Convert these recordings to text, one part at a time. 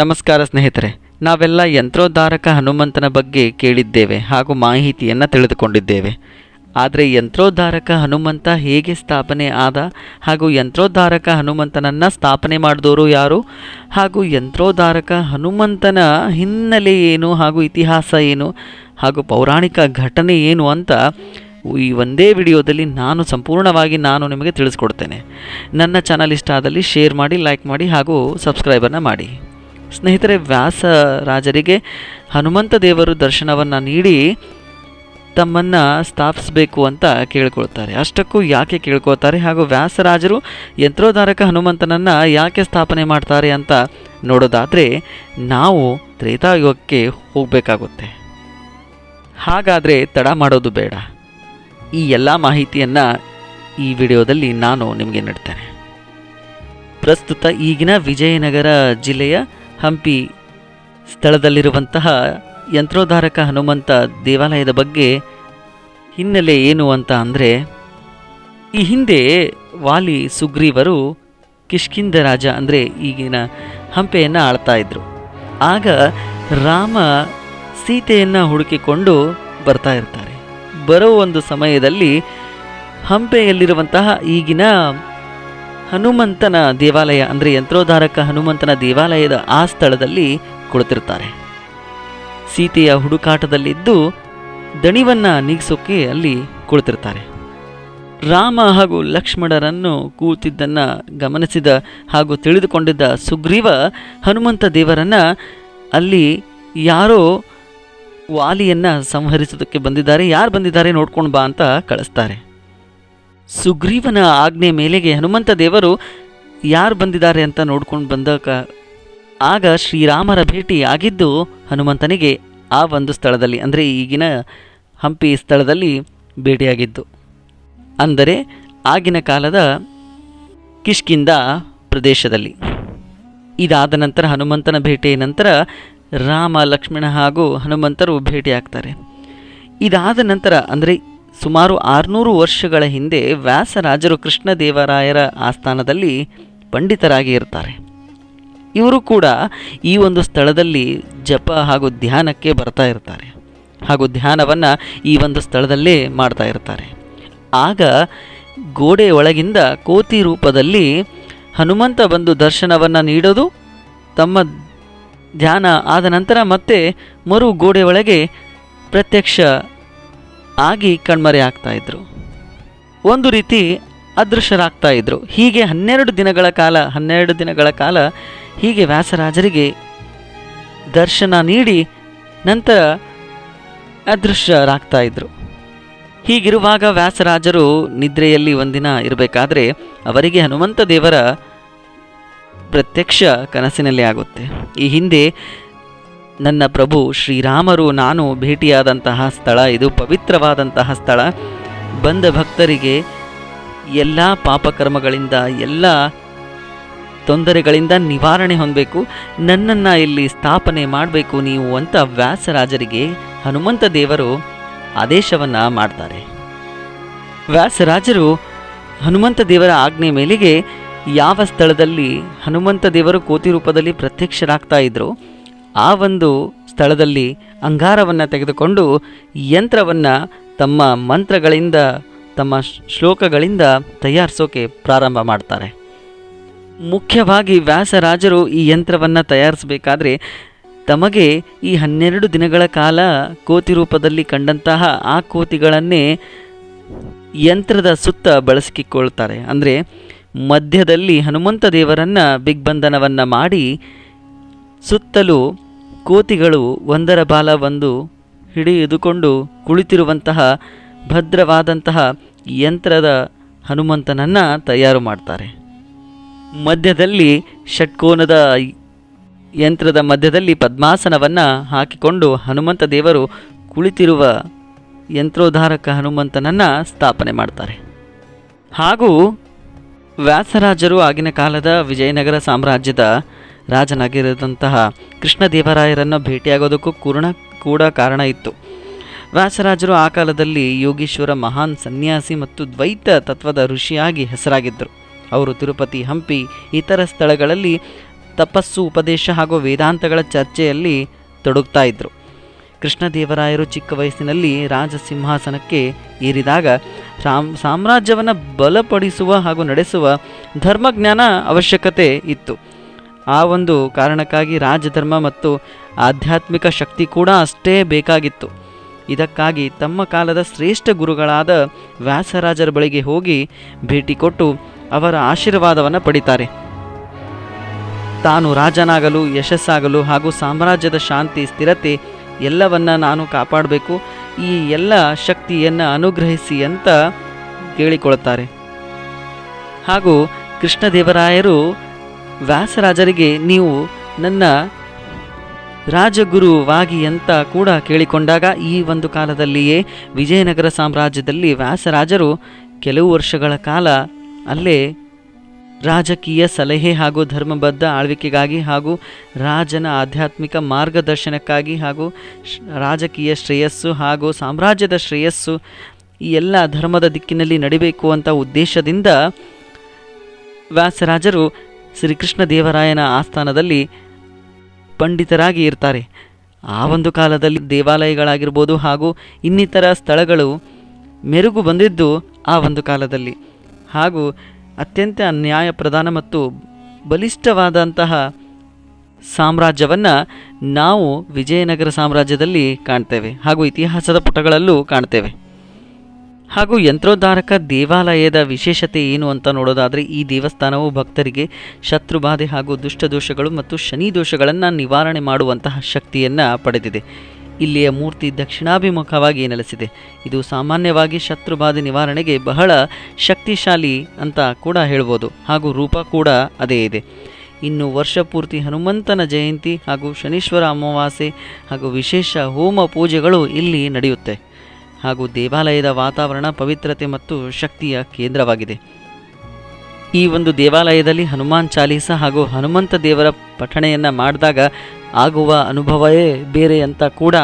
ನಮಸ್ಕಾರ ಸ್ನೇಹಿತರೆ, ನಾವೆಲ್ಲ ಯಂತ್ರೋದ್ಧಾರಕ ಹನುಮಂತನ ಬಗ್ಗೆ ಕೇಳಿದ್ದೇವೆ ಹಾಗೂ ಮಾಹಿತಿಯನ್ನು ತಿಳಿದುಕೊಂಡಿದ್ದೇವೆ. ಆದರೆ ಯಂತ್ರೋದ್ಧಾರಕ ಹನುಮಂತ ಹೇಗೆ ಸ್ಥಾಪನೆ ಆದ ಹಾಗೂ ಯಂತ್ರೋದ್ಧಾರಕ ಹನುಮಂತನನ್ನು ಸ್ಥಾಪನೆ ಮಾಡಿದವರು ಯಾರು ಹಾಗೂ ಯಂತ್ರೋದ್ಧಾರಕ ಹನುಮಂತನ ಹಿನ್ನೆಲೆ ಏನು ಹಾಗೂ ಇತಿಹಾಸ ಏನು ಹಾಗೂ ಪೌರಾಣಿಕ ಘಟನೆ ಏನು ಅಂತ ಈ ಒಂದೇ ವಿಡಿಯೋದಲ್ಲಿ ನಾನು ಸಂಪೂರ್ಣವಾಗಿ ನಾನು ನಿಮಗೆ ತಿಳಿಸ್ಕೊಡ್ತೇನೆ. ನನ್ನ ಚಾನಲ್ ಇಷ್ಟ ಆದಲ್ಲಿ ಶೇರ್ ಮಾಡಿ ಲೈಕ್ ಮಾಡಿ ಹಾಗೂ ಸಬ್ಸ್ಕ್ರೈಬನ್ನು ಮಾಡಿ. ಸ್ನೇಹಿತರೆ, ವ್ಯಾಸ ರಾಜರಿಗೆ ಹನುಮಂತ ದೇವರು ದರ್ಶನವನ್ನು ನೀಡಿ ತಮ್ಮನ್ನು ಸ್ಥಾಪಿಸಬೇಕು ಅಂತ ಕೇಳ್ಕೊಳ್ತಾರೆ. ಅಷ್ಟಕ್ಕೂ ಯಾಕೆ ಕೇಳ್ಕೊಳ್ತಾರೆ? ಹಾಗೂ ವ್ಯಾಸರಾಜರು ಯಂತ್ರೋದ್ಧಾರಕ ಹನುಮಂತನನ್ನು ಯಾಕೆ ಸ್ಥಾಪನೆ ಮಾಡ್ತಾರೆ ಅಂತ ನೋಡೋದಾದರೆ, ನಾವು ತ್ರೇತಾಯುಗಕ್ಕೆ ಹೋಗಬೇಕಾಗುತ್ತೆ. ಹಾಗಾದರೆ ತಡ ಮಾಡೋದು ಬೇಡ. ಈ ಎಲ್ಲ ಮಾಹಿತಿಯನ್ನು ಈ ವಿಡಿಯೋದಲ್ಲಿ ನಾನು ನಿಮಗೆ ನೀಡ್ತೇನೆ. ಪ್ರಸ್ತುತ ಈಗಿನ ವಿಜಯನಗರ ಜಿಲ್ಲೆಯ ಹಂಪಿ ಸ್ಥಳದಲ್ಲಿರುವಂತಹ ಯಂತ್ರೋದ್ಧಾರಕ ಹನುಮಂತ ದೇವಾಲಯದ ಬಗ್ಗೆ ಹಿನ್ನೆಲೆ ಏನು ಅಂತ ಅಂದರೆ, ಈ ಹಿಂದೆ ವಾಲಿ ಸುಗ್ರೀವರು ಕಿಷ್ಕಿಂದ ರಾಜ ಅಂದರೆ ಈಗಿನ ಹಂಪೆಯನ್ನು ಆಳ್ತಾ ಇದ್ರು. ಆಗ ರಾಮ ಸೀತೆಯನ್ನು ಹುಡುಕಿಕೊಂಡು ಬರ್ತಾ ಇರ್ತಾರೆ. ಬರೋ ಒಂದು ಸಮಯದಲ್ಲಿ ಹಂಪೆಯಲ್ಲಿರುವಂತಹ ಈಗಿನ ಹನುಮಂತನ ದೇವಾಲಯ ಅಂದರೆ ಯಂತ್ರೋದ್ಧಾರಕ ಹನುಮಂತನ ದೇವಾಲಯದ ಆ ಸ್ಥಳದಲ್ಲಿ ಕುಳಿತಿರ್ತಾರೆ ಸೀತೆಯ ಹುಡುಕಾಟದಲ್ಲಿದ್ದು ದಣಿವನ್ನು ನೀಗಿಸೋಕೆ ಅಲ್ಲಿ ಕುಳಿತಿರ್ತಾರೆ ರಾಮ ಹಾಗೂ ಲಕ್ಷ್ಮಣರನ್ನು ಕೂತಿದ್ದನ್ನು ಗಮನಿಸಿದ ಹಾಗೂ ತಿಳಿದುಕೊಂಡಿದ್ದ ಸುಗ್ರೀವ ಹನುಮಂತ ದೇವರನ್ನು ಅಲ್ಲಿ ಯಾರೋ ವಾಲಿಯನ್ನು ಸಂಹರಿಸೋದಕ್ಕೆ ಬಂದಿದ್ದಾರೆ, ಯಾರು ಬಂದಿದ್ದಾರೆ ನೋಡ್ಕೊಂಡು ಬಾ ಅಂತ ಕಳಿಸ್ತಾರೆ. ಸುಗ್ರೀವನ ಆಜ್ಞೆ ಮೇಲೆಗೆ ಹನುಮಂತ ದೇವರು ಯಾರು ಬಂದಿದ್ದಾರೆ ಅಂತ ನೋಡ್ಕೊಂಡು ಬಂದಾಗ ಆಗ ಶ್ರೀರಾಮರ ಭೇಟಿ ಆಗಿದ್ದು ಹನುಮಂತನಿಗೆ ಆ ಒಂದು ಸ್ಥಳದಲ್ಲಿ, ಅಂದರೆ ಈಗಿನ ಹಂಪಿ ಸ್ಥಳದಲ್ಲಿ ಭೇಟಿಯಾಗಿದ್ದು. ಅಂದರೆ ಆಗಿನ ಕಾಲದ ಕಿಷ್ಕಿಂದ ಪ್ರದೇಶದಲ್ಲಿ. ಇದಾದ ನಂತರ ಹನುಮಂತನ ಭೇಟಿಯ ನಂತರ ರಾಮ, ಲಕ್ಷ್ಮಣ ಹಾಗೂ ಹನುಮಂತರು ಭೇಟಿಯಾಗ್ತಾರೆ. ಇದಾದ ನಂತರ, ಅಂದರೆ ಸುಮಾರು ಆರುನೂರು ವರ್ಷಗಳ ಹಿಂದೆ ವ್ಯಾಸರಾಜರು ಕೃಷ್ಣದೇವರಾಯರ ಆಸ್ಥಾನದಲ್ಲಿ ಪಂಡಿತರಾಗಿ ಇರ್ತಾರೆ. ಇವರು ಕೂಡ ಈ ಒಂದು ಸ್ಥಳದಲ್ಲಿ ಜಪ ಹಾಗೂ ಧ್ಯಾನಕ್ಕೆ ಬರ್ತಾ ಇರ್ತಾರೆ ಹಾಗೂ ಧ್ಯಾನವನ್ನು ಈ ಒಂದು ಸ್ಥಳದಲ್ಲೇ ಮಾಡ್ತಾ ಇರ್ತಾರೆ. ಆಗ ಗೋಡೆ ಒಳಗಿಂದ ಕೋತಿ ರೂಪದಲ್ಲಿ ಹನುಮಂತ ಬಂದು ದರ್ಶನವನ್ನು ನೀಡೋದು, ತಮ್ಮ ಧ್ಯಾನ ಆದ ನಂತರ ಮತ್ತೆ ಮರು ಗೋಡೆ ಒಳಗೆ ಪ್ರತ್ಯಕ್ಷ ಆಗಿ ಕಣ್ಮರೆ ಆಗ್ತಾ ಇದ್ರು. ಒಂದು ರೀತಿ ಅದೃಶ್ಯರಾಗ್ತಾ ಇದ್ರು. ಹೀಗೆ ಹನ್ನೆರಡು ದಿನಗಳ ಕಾಲ, ಹನ್ನೆರಡು ದಿನಗಳ ಕಾಲ ಹೀಗೆ ವ್ಯಾಸರಾಜರಿಗೆ ದರ್ಶನ ನೀಡಿ ನಂತರ ಅದೃಶ್ಯರಾಗ್ತಾ ಇದ್ರು. ಹೀಗಿರುವಾಗ ವ್ಯಾಸರಾಜರು ನಿದ್ರೆಯಲ್ಲಿ ಒಂದಿನ ಇರಬೇಕಾದ್ರೆ ಅವರಿಗೆ ಹನುಮಂತ ದೇವರ ಪ್ರತ್ಯಕ್ಷ ಕನಸಿನಲ್ಲಿ ಆಗುತ್ತೆ. ಈ ಹಿಂದೆ ನನ್ನ ಪ್ರಭು ಶ್ರೀರಾಮರು, ನಾನು ಭೇಟಿಯಾದಂತಹ ಸ್ಥಳ ಇದು, ಪವಿತ್ರವಾದಂತಹ ಸ್ಥಳ. ಬಂದ ಭಕ್ತರಿಗೆ ಎಲ್ಲ ಪಾಪಕರ್ಮಗಳಿಂದ, ಎಲ್ಲ ತೊಂದರೆಗಳಿಂದ ನಿವಾರಣೆ ಹೊಂದಬೇಕು. ನನ್ನನ್ನು ಇಲ್ಲಿ ಸ್ಥಾಪನೆ ಮಾಡಬೇಕು ನೀವು ಅಂತ ವ್ಯಾಸರಾಜರಿಗೆ ಹನುಮಂತ ದೇವರು ಆದೇಶವನ್ನು ಮಾಡ್ತಾರೆ. ವ್ಯಾಸರಾಜರು ಹನುಮಂತ ದೇವರ ಆಜ್ಞೆ ಮೇಲೆಗೆ ಯಾವ ಸ್ಥಳದಲ್ಲಿ ಹನುಮಂತ ದೇವರು ಕೋತಿ ರೂಪದಲ್ಲಿ ಪ್ರತ್ಯಕ್ಷರಾಗ್ತಾ ಇದ್ರು ಆ ಒಂದು ಸ್ಥಳದಲ್ಲಿ ಅಂಗಾರವನ್ನು ತೆಗೆದುಕೊಂಡು ಯಂತ್ರವನ್ನು ತಮ್ಮ ಮಂತ್ರಗಳಿಂದ, ತಮ್ಮ ಶ್ಲೋಕಗಳಿಂದ ತಯಾರಿಸೋಕೆ ಪ್ರಾರಂಭ ಮಾಡ್ತಾರೆ. ಮುಖ್ಯವಾಗಿ ವ್ಯಾಸರಾಜರು ಈ ಯಂತ್ರವನ್ನು ತಯಾರಿಸಬೇಕಾದ್ರೆ ತಮಗೆ ಈ ಹನ್ನೆರಡು ದಿನಗಳ ಕಾಲ ಕೋತಿ ರೂಪದಲ್ಲಿ ಕಂಡಂತಹ ಆ ಕೋತಿಗಳನ್ನೇ ಯಂತ್ರದ ಸುತ್ತ ಬಳಸಿಕೊಳ್ತಾರೆ ಅಂದರೆ ಮಧ್ಯದಲ್ಲಿ ಹನುಮಂತ ದೇವರನ್ನು ಬಿಗ್ಬಂಧನವನ್ನು ಮಾಡಿ ಸುತ್ತಲೂ ಕೋತಿಗಳು ಒಂದರ ಬಾಲ ಒಂದು ಹಿಡಿದುಕೊಂಡು ಕುಳಿತಿರುವಂತಹ ಭದ್ರವಾದಂತಹ ಯಂತ್ರದ ಹನುಮಂತನನ್ನು ತಯಾರು ಮಾಡ್ತಾರೆ. ಮಧ್ಯದಲ್ಲಿ ಷಟ್ಕೋನದ ಯಂತ್ರದ ಮಧ್ಯದಲ್ಲಿ ಪದ್ಮಾಸನವನ್ನು ಹಾಕಿಕೊಂಡು ಹನುಮಂತ ದೇವರು ಕುಳಿತಿರುವ ಯಂತ್ರೋದ್ಧಾರಕ ಹನುಮಂತನನ್ನು ಸ್ಥಾಪನೆ ಮಾಡ್ತಾರೆ. ಹಾಗೂ ವ್ಯಾಸರಾಜರು ಆಗಿನ ಕಾಲದ ವಿಜಯನಗರ ಸಾಮ್ರಾಜ್ಯದ ರಾಜನಾಗಿರದಂತಹ ಕೃಷ್ಣದೇವರಾಯರನ್ನು ಭೇಟಿಯಾಗೋದಕ್ಕೂ ಕೂರ್ಣ ಕೂಡ ಕಾರಣ ಇತ್ತು. ವ್ಯಾಸರಾಜರು ಆ ಕಾಲದಲ್ಲಿ ಯೋಗೀಶ್ವರ ಮಹಾನ್ ಸನ್ಯಾಸಿ ಮತ್ತು ದ್ವೈತ ತತ್ವದ ಋಷಿಯಾಗಿ ಹೆಸರಾಗಿದ್ದರು. ಅವರು ತಿರುಪತಿ ಹಂಪಿ, ಇತರ ಸ್ಥಳಗಳಲ್ಲಿ ತಪಸ್ಸು, ಉಪದೇಶ ಹಾಗೂ ವೇದಾಂತಗಳ ಚರ್ಚೆಯಲ್ಲಿ ತೊಡಗ್ತಾ ಇದ್ದರು ಕೃಷ್ಣದೇವರಾಯರು ಚಿಕ್ಕ ವಯಸ್ಸಿನಲ್ಲಿ ರಾಜ ಸಿಂಹಾಸನಕ್ಕೆ ಏರಿದಾಗ ರಾಮ್, ಸಾಮ್ರಾಜ್ಯವನ್ನು ಬಲಪಡಿಸುವ ಹಾಗೂ ನಡೆಸುವ ಧರ್ಮಜ್ಞಾನ ಅವಶ್ಯಕತೆ ಇತ್ತು. ಆ ಒಂದು ಕಾರಣಕ್ಕಾಗಿ ರಾಜಧರ್ಮ ಮತ್ತು ಆಧ್ಯಾತ್ಮಿಕ ಶಕ್ತಿ ಕೂಡ ಅಷ್ಟೇ ಬೇಕಾಗಿತ್ತು. ಇದಕ್ಕಾಗಿ ತಮ್ಮ ಕಾಲದ ಶ್ರೇಷ್ಠ ಗುರುಗಳಾದ ವ್ಯಾಸರಾಜರ ಬಳಿಗೆ ಹೋಗಿ ಭೇಟಿ ಕೊಟ್ಟು ಅವರ ಆಶೀರ್ವಾದವನ್ನು ಪಡಿತಾರೆ. ತಾನು ರಾಜನಾಗಲು, ಯಶಸ್ಸಾಗಲು ಹಾಗೂ ಸಾಮ್ರಾಜ್ಯದ ಶಾಂತಿ, ಸ್ಥಿರತೆ ಎಲ್ಲವನ್ನ ನಾನು ಕಾಪಾಡಬೇಕು, ಈ ಎಲ್ಲ ಶಕ್ತಿಯನ್ನು ಅನುಗ್ರಹಿಸಿ ಅಂತ ಕೇಳಿಕೊಳ್ತಾರೆ ಹಾಗೂ ಕೃಷ್ಣದೇವರಾಯರು ವ್ಯಾಸರಾಜರಿಗೆ ನೀವು ನನ್ನ ರಾಜಗುರುವಾಗಿ ಅಂತ ಕೂಡ ಕೇಳಿಕೊಂಡಾಗ ಈ ಒಂದು ಕಾಲದಲ್ಲಿಯೇ ವಿಜಯನಗರ ಸಾಮ್ರಾಜ್ಯದಲ್ಲಿ ವ್ಯಾಸರಾಜರು ಕೆಲವು ವರ್ಷಗಳ ಕಾಲ ಅಲ್ಲೇ ರಾಜಕೀಯ ಸಲಹೆ ಹಾಗೂ ಧರ್ಮಬದ್ಧ ಆಳ್ವಿಕೆಗಾಗಿ ಹಾಗೂ ರಾಜನ ಆಧ್ಯಾತ್ಮಿಕ ಮಾರ್ಗದರ್ಶನಕ್ಕಾಗಿ ಹಾಗೂ ರಾಜಕೀಯ ಶ್ರೇಯಸ್ಸು ಹಾಗೂ ಸಾಮ್ರಾಜ್ಯದ ಶ್ರೇಯಸ್ಸು ಈ ಎಲ್ಲ ಧರ್ಮದ ದಿಕ್ಕಿನಲ್ಲಿ ನಡಿಬೇಕು ಅಂತ ಉದ್ದೇಶದಿಂದ ವ್ಯಾಸರಾಜರು ಶ್ರೀಕೃಷ್ಣ ದೇವರಾಯನ ಆಸ್ಥಾನದಲ್ಲಿ ಪಂಡಿತರಾಗಿ ಇರ್ತಾರೆ. ಆ ಒಂದು ಕಾಲದಲ್ಲಿ ದೇವಾಲಯಗಳಾಗಿರ್ಬೋದು ಹಾಗೂ ಇನ್ನಿತರ ಸ್ಥಳಗಳು ಮೆರುಗು ಬಂದಿದ್ದು ಆ ಒಂದು ಕಾಲದಲ್ಲಿ. ಹಾಗೂ ಅತ್ಯಂತ ನ್ಯಾಯ ಪ್ರಧಾನ ಮತ್ತು ಬಲಿಷ್ಠವಾದಂತಹ ಸಾಮ್ರಾಜ್ಯವನ್ನು ನಾವು ವಿಜಯನಗರ ಸಾಮ್ರಾಜ್ಯದಲ್ಲಿ ಕಾಣ್ತೇವೆ ಹಾಗೂ ಇತಿಹಾಸದ ಪುಟಗಳಲ್ಲೂ ಕಾಣ್ತೇವೆ. ಹಾಗೂ ಯಂತ್ರೋದ್ಧಾರಕ ದೇವಾಲಯದ ವಿಶೇಷತೆ ಏನು ಅಂತ ನೋಡೋದಾದರೆ, ಈ ದೇವಸ್ಥಾನವು ಭಕ್ತರಿಗೆ ಶತ್ರುಬಾಧೆ ಹಾಗೂ ದುಷ್ಟದೋಷಗಳು ಮತ್ತು ಶನಿ ದೋಷಗಳನ್ನು ನಿವಾರಣೆ ಮಾಡುವಂತಹ ಶಕ್ತಿಯನ್ನು ಪಡೆದಿದೆ. ಇಲ್ಲಿಯ ಮೂರ್ತಿ ದಕ್ಷಿಣಾಭಿಮುಖವಾಗಿ ನೆಲೆಸಿದೆ. ಇದು ಸಾಮಾನ್ಯವಾಗಿ ಶತ್ರುಬಾಧೆ ನಿವಾರಣೆಗೆ ಬಹಳ ಶಕ್ತಿಶಾಲಿ ಅಂತ ಕೂಡ ಹೇಳ್ಬೋದು ಹಾಗೂ ರೂಪ ಕೂಡ ಅದೇ ಇದೆ. ಇನ್ನು ವರ್ಷ ಪೂರ್ತಿ ಹನುಮಂತನ ಜಯಂತಿ ಹಾಗೂ ಶನೀಶ್ವರ ಅಮಾವಾಸ್ಯೆ ಹಾಗೂ ವಿಶೇಷ ಹೋಮ ಪೂಜೆಗಳು ಇಲ್ಲಿ ನಡೆಯುತ್ತೆ. ಹಾಗೂ ದೇವಾಲಯದ ವಾತಾವರಣ ಪವಿತ್ರತೆ ಮತ್ತು ಶಕ್ತಿಯ ಕೇಂದ್ರವಾಗಿದೆ. ಈ ಒಂದು ದೇವಾಲಯದಲ್ಲಿ ಹನುಮಾನ್ ಚಾಲೀಸ ಹಾಗೂ ಹನುಮಂತ ದೇವರ ಪಠಣೆಯನ್ನು ಮಾಡಿದಾಗ ಆಗುವ ಅನುಭವವೇ ಬೇರೆ ಅಂತ ಕೂಡ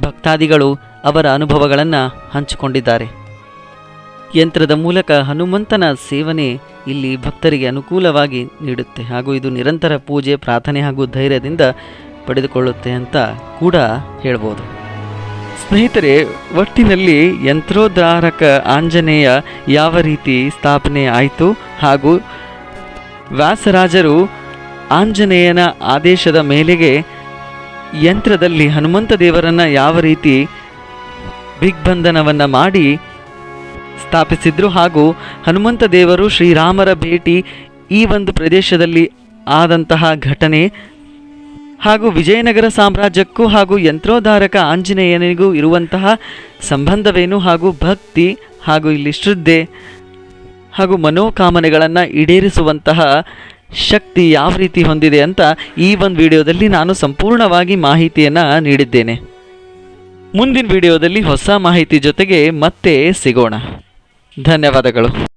ಭಕ್ತಾದಿಗಳು ಅವರ ಅನುಭವಗಳನ್ನು ಹಂಚಿಕೊಂಡಿದ್ದಾರೆ. ಯಂತ್ರದ ಮೂಲಕ ಹನುಮಂತನ ಸೇವನೆ ಇಲ್ಲಿ ಭಕ್ತರಿಗೆ ಅನುಕೂಲವಾಗಿ ನೀಡುತ್ತೆ ಹಾಗೂ ಇದು ನಿರಂತರ ಪೂಜೆ, ಪ್ರಾರ್ಥನೆ ಹಾಗೂ ಧೈರ್ಯದಿಂದ ಪಡೆದುಕೊಳ್ಳುತ್ತೆ ಅಂತ ಕೂಡ ಹೇಳ್ಬೋದು. ಸ್ನೇಹಿತರೆ, ಒಟ್ಟಿನಲ್ಲಿ ಯಂತ್ರೋದ್ಧಾರಕ ಆಂಜನೇಯ ಯಾವ ರೀತಿ ಸ್ಥಾಪನೆ ಆಯಿತು ಹಾಗೂ ವ್ಯಾಸರಾಜರು ಆಂಜನೇಯನ ಆದೇಶದ ಮೇಲೆಗೆ ಯಂತ್ರದಲ್ಲಿ ಹನುಮಂತ ದೇವರನ್ನು ಯಾವ ರೀತಿ ದಿಗ್ಬಂಧನವನ್ನು ಮಾಡಿ ಸ್ಥಾಪಿಸಿದ್ರು ಹಾಗೂ ಹನುಮಂತ ದೇವರು ಶ್ರೀರಾಮರ ಭೇಟಿ ಈ ಒಂದು ಪ್ರದೇಶದಲ್ಲಿ ಆದಂತಹ ಘಟನೆ ಹಾಗೂ ವಿಜಯನಗರ ಸಾಮ್ರಾಜ್ಯಕ್ಕೂ ಹಾಗೂ ಯಂತ್ರೋದ್ಧಾರಕ ಆಂಜನೇಯನಿಗೂ ಇರುವಂತಹ ಸಂಬಂಧವೇನು ಹಾಗೂ ಭಕ್ತಿ ಹಾಗೂ ಇಲ್ಲಿ ಶ್ರದ್ಧೆ ಹಾಗೂ ಮನೋಕಾಮನೆಗಳನ್ನು ಈಡೇರಿಸುವಂತಹ ಶಕ್ತಿ ಯಾವ ರೀತಿ ಹೊಂದಿದೆ ಅಂತ ಈ ಒಂದು ವಿಡಿಯೋದಲ್ಲಿ ನಾನು ಸಂಪೂರ್ಣವಾಗಿ ಮಾಹಿತಿಯನ್ನು ನೀಡಿದ್ದೇನೆ. ಮುಂದಿನ ವಿಡಿಯೋದಲ್ಲಿ ಹೊಸ ಮಾಹಿತಿ ಜೊತೆಗೆ ಮತ್ತೆ ಸಿಗೋಣ. ಧನ್ಯವಾದಗಳು.